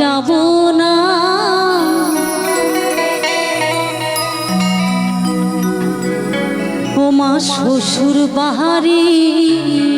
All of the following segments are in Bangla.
যাব না। ও মা শ্বশুর বাহারিতে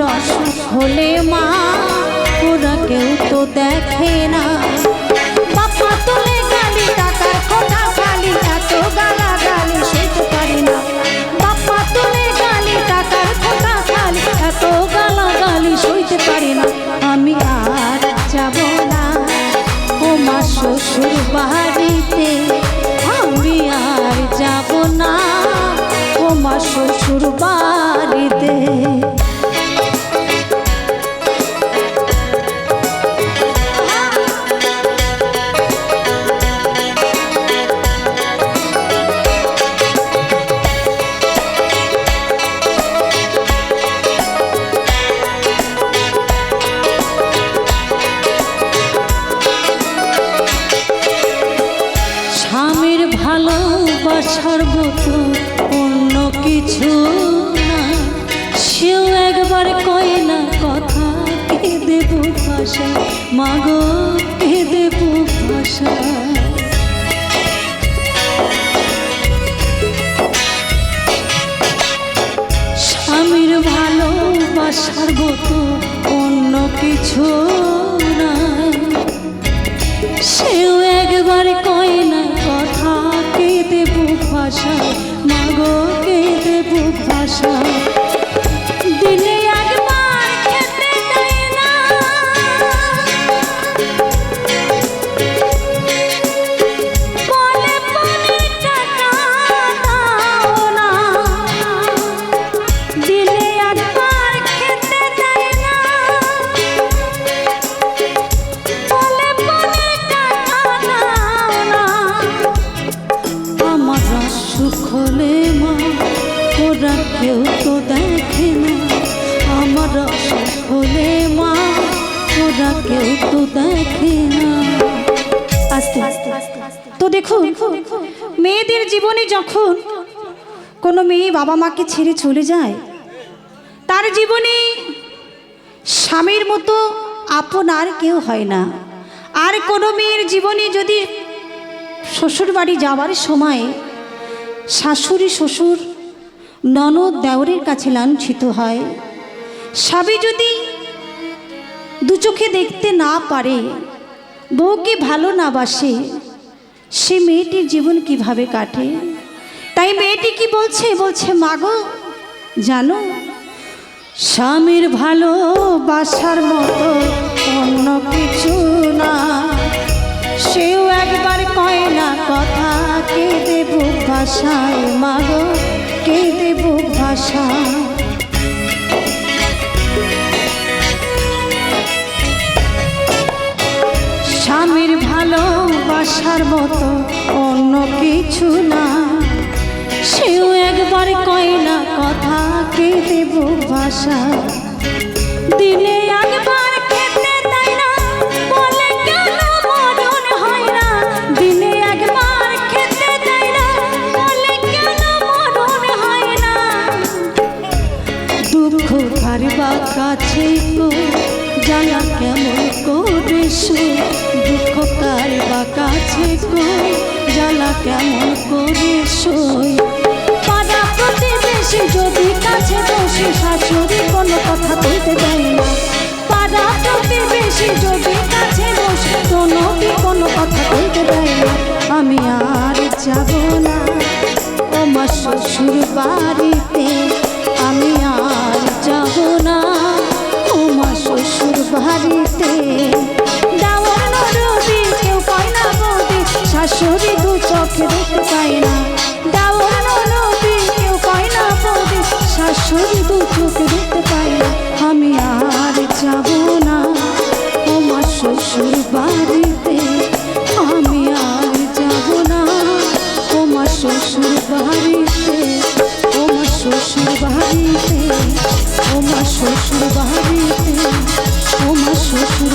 অসুখ হলে মা, ওরা কেউ তো দেখে না। বাপা তুলে গালি টাকার খোটা খালি এত গালা গালি সইতে পারি না। বাপা তুলে গালি টাকার খোটা খালি এত গালা গালি সইতে পারি না। আমি আর যাব না। ও শ্বশুর বাড়িতে, আমি আর যাব না। ও মা শ্বশুর বাড়িতে। ভাষা, মাগো কে দেব ভাষা। স্বামীর ভালোবাসার মতো অন্য কিছু নাই সেও একবার কয় না, কথা কে দেব ভাষা, মাগো কে দেব হলে মা, ওরা কেউ তো দেখে না। আস্তে তো দেখুন, মেয়েদের জীবনে যখন কোনো মেয়ে বাবা মাকে ছেড়ে চলে যায়, তার জীবনে স্বামীর মতো আপন আর কেউ হয় না। আর কোনো মেয়ের জীবনে যদি শ্বশুর বাড়ি যাওয়ার সময় শাশুড়ি, শ্বশুর, ননদ, দেওরের কাছে লাঞ্ছিত হয় স্বামী যদি দু চোখে দেখতে না পারে বউকে ভালো না বাসে? সে মেয়েটির জীবন কীভাবে কাটে? তাই মেয়েটি কি বলছে বলছে মাগো জানো, স্বামীর ভালোবাসার মতো অন্য কিছু না। সেও একবার কয় না, কথা কে দেব ভাষায় মাগো কে দেব ভাষা ভালোবাসার মতো অন্য কিছু না। সেও একবার কয় না কথা কে দেব ভাষা। দিনে একবার খেতে দেয় না, বলে কেন মরণ হয় না? দিনে একবার খেতে দেয় না, বলে কেন মরণ হয় না? দুঃখ কাছে জ্বালা কেমন করে দুঃখ কারবা কাছে গো, জ্বালা কেমন করে পাড়া প্রতিবেশী যদি কাছে বসে, শাশুড়ি কোনো কথা বলতে দেয় না। পাড়া প্রতিবেশী যদি কাছে বসে, কোনো কোনো কথা বলতে দেয় না। আমি আর যাব না। আমার শ্বশুর বাড়িতে আমি আর যাব না। হারিতে দাওয়ার নরবি কেউ কয় না বৌদি শাশুড়ি দু চোখে দেখতে পায় না। দাওয়ার নরবি কেউ কয় না বৌদি শাশুড়ি দু চোখে দেখতে পায় না। আমি আর যাব না আমার শ্বশুর বাড়িতে। আমি আর যাব না আমার শ্বশুর বাড়িতে। আমার শ্বশুর বাড়িতে আমার শ্বশুর বাড়িতে। শ্বশুর